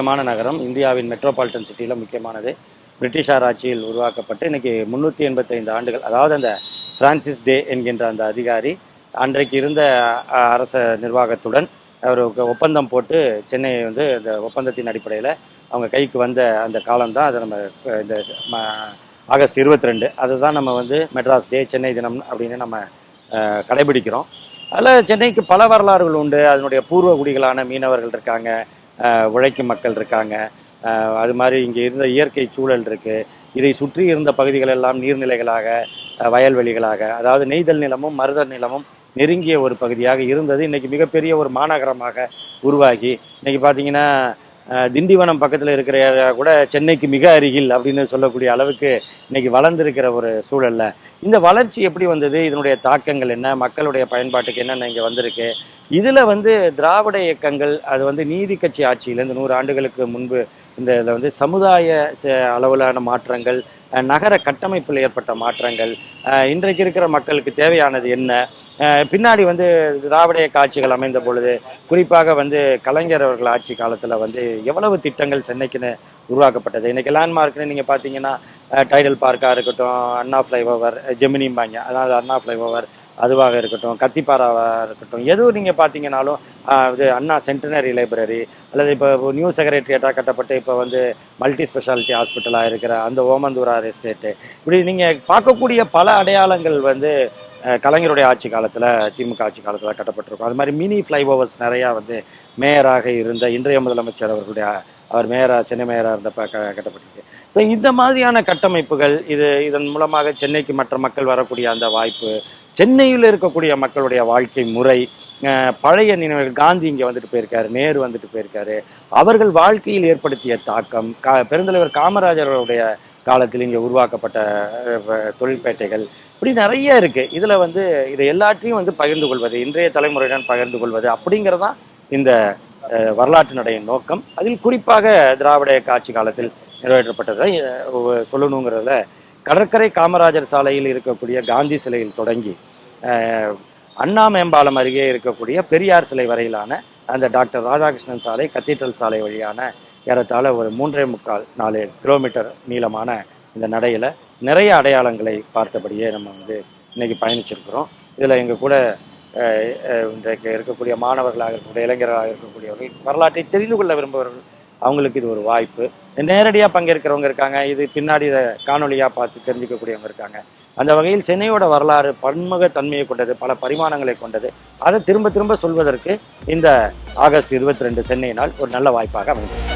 முக்கியமான நகரம். இந்தியாவின் மெட்ரோபாலிட்டன் சிட்டியில் முக்கியமானது. பிரிட்டிஷார் ஆட்சியில் உருவாக்கப்பட்டு இன்னைக்கு முந்நூற்றி எண்பத்தைந்து ஆண்டுகள் அதாவது அந்த ஃப்ரான்சிஸ் டே என்கின்ற அந்த அதிகாரி அன்றைக்கு இருந்த அரச நிர்வாகத்துடன் அவர் ஒப்பந்தம் போட்டு சென்னையை வந்து அந்த ஒப்பந்தத்தின் அடிப்படையில் அவங்க கைக்கு வந்த அந்த காலம்தான். அதை நம்ம இந்த ஆகஸ்ட் இருபத்தி ரெண்டு அதுதான் நம்ம வந்து மெட்ராஸ் டே சென்னை தினம் அப்படின்னு நம்ம கடைபிடிக்கிறோம். அதில் சென்னைக்கு பல வரலாறுகள் உண்டு. அதனுடைய பூர்வ குடிகளான மீனவர்கள் இருக்காங்க. உழைக்கும் மக்கள் இருக்காங்க. அது மாதிரி இங்கே இருந்த இயற்கை சூழல் இருக்குது இதை சுற்றி இருந்த பகுதிகள் எல்லாம் நீர்நிலைகளாக வயல்வெளிகளாக அதாவது நெய்தல் நிலமும் மருதல் நிலமும் நெருங்கிய ஒரு பகுதியாக இருந்தது. இன்றைக்கி மிகப்பெரிய ஒரு மாநகரமாக உருவாகி இன்றைக்கி பார்த்தீங்கன்னா திண்டிவனம் பக்கத்தில் இருக்கிற கூட சென்னைக்கு மிக அருகில் அப்படின்னு சொல்லக்கூடிய அளவுக்கு இன்னைக்கு வளர்ந்துருக்கிற ஒரு சூழல்ல. இந்த வளர்ச்சி எப்படி வந்தது? இதனுடைய தாக்கங்கள் என்ன? மக்களுடைய பயன்பாட்டுக்கு என்னென்ன இங்கே வந்திருக்கு? இதில் வந்து திராவிட இயக்கங்கள் அது வந்து நீதி கட்சி ஆட்சியிலேருந்து நூறு ஆண்டுகளுக்கு முன்பு இந்த இதில் வந்து சமுதாய அளவிலான மாற்றங்கள் நகர கட்டமைப்பில் ஏற்பட்ட மாற்றங்கள் இன்றைக்கு இருக்கிற மக்களுக்கு தேவையானது என்ன? பின்னாடி வந்து திராவிடைய காட்சிகள் அமைந்த பொழுது குறிப்பாக வந்து கலைஞர் அவர்கள் ஆட்சி காலத்தில் வந்து எவ்வளவு திட்டங்கள் சென்னைக்குன்னு உருவாக்கப்பட்டது? இன்றைக்கி லேண்ட்மார்க்னு நீங்கள் பார்த்தீங்கன்னா டைடல் பார்க்காக இருக்கட்டும் அண்ணா ஃப்ளைஓவர் ஜெமினிம்பாங்க அதாவது அண்ணா ஃப்ளைஓவர் அதுவாக இருக்கட்டும் கத்திப்பாராவாக இருக்கட்டும் எதுவும் நீங்கள் பார்த்தீங்கன்னாலும் இது அண்ணா சென்டினரி லைப்ரரி அல்லது இப்போ நியூ செக்ரட்டரியேட்டாக கட்டப்பட்டு இப்போ வந்து மல்டி ஸ்பெஷாலிட்டி ஹாஸ்பிட்டலாக இருக்கிற அந்த ஓமந்தூரார் எஸ்டேட்டு இப்படி நீங்கள் பார்க்கக்கூடிய பல அடையாளங்கள் வந்து கலைஞருடைய ஆட்சி காலத்தில் திமுக ஆட்சி காலத்தில் கட்டப்பட்டிருக்கும். அது மாதிரி மினி ஃப்ளைஓவர்ஸ் நிறையா வந்து மேயராக இருந்த இன்றைய முதலமைச்சர் அவர்களுடைய அவர் மேயராக சென்னை மேயராக இருந்தப்ப க கட்டப்பட்டிருக்கு. ஸோ இந்த மாதிரியான கட்டமைப்புகள் இது இதன் மூலமாக சென்னைக்கு மற்ற மக்கள் வரக்கூடிய அந்த வாய்ப்பு சென்னையில் இருக்கக்கூடிய மக்களுடைய வாழ்க்கை முறை பழைய நினைவுகள் காந்தி இங்கே வந்துட்டு போயிருக்காரு நேரு வந்துட்டு போயிருக்காரு அவர்கள் வாழ்க்கையில் ஏற்படுத்திய தாக்கம் கா பெருந்தலைவர் காமராஜர் காலத்தில் இங்கே உருவாக்கப்பட்ட தொழில்பேட்டைகள் இப்படி நிறைய இருக்கு. இதில் வந்து இதை எல்லாற்றையும் வந்து பகிர்ந்து கொள்வது இன்றைய தலைமுறையுடன் பகிர்ந்து கொள்வது அப்படிங்கிறதான் இந்த வரலாற்று வரலாற்றினுடைய நோக்கம். அதில் குறிப்பாக திராவிட காட்சி காலத்தில் நிறைவேற்றப்பட்டதை அஹ், சொல்லணுங்கிறதுல கடற்கரை காமராஜர் சாலையில் இருக்கக்கூடிய காந்தி சிலையில் தொடங்கி அண்ணா மேம்பாலம் அருகே இருக்கக்கூடிய பெரியார் சிலை வரையிலான அந்த டாக்டர் ராதாகிருஷ்ணன் சாலை கத்தீட்ரல் சாலை வழியான ஏறத்தாழ ஒரு மூன்றே முக்கால் நாலு கிலோமீட்டர் நீளமான இந்த நடையில் நிறைய அடையாளங்களை பார்த்தபடியே நம்ம வந்து இன்றைக்கி பயணிச்சிருக்கிறோம். இதில் எங்கள் கூட இன்றைக்கு இருக்கக்கூடிய மாணவர்களாக இருக்கக்கூடிய இளைஞர்களாக இருக்கக்கூடியவர்கள் வரலாற்றை தெரிந்து கொள்ள விரும்புபவர்கள் அவங்களுக்கு இது ஒரு வாய்ப்பு. நேரடியாக பங்கேற்கிறவங்க இருக்காங்க இது பின்னாடி இதை காணொலியாக பார்த்து தெரிஞ்சுக்கக்கூடியவங்க இருக்காங்க. அந்த வகையில் சென்னையோட வரலாறு பன்முக தன்மையை கொண்டது பல பரிமாணங்களை கொண்டது. அதை திரும்ப திரும்ப சொல்வதற்கு இந்த ஆகஸ்ட் இருபத்தி ரெண்டு சென்னை நாள் ஒரு நல்ல வாய்ப்பாக அமைந்தது.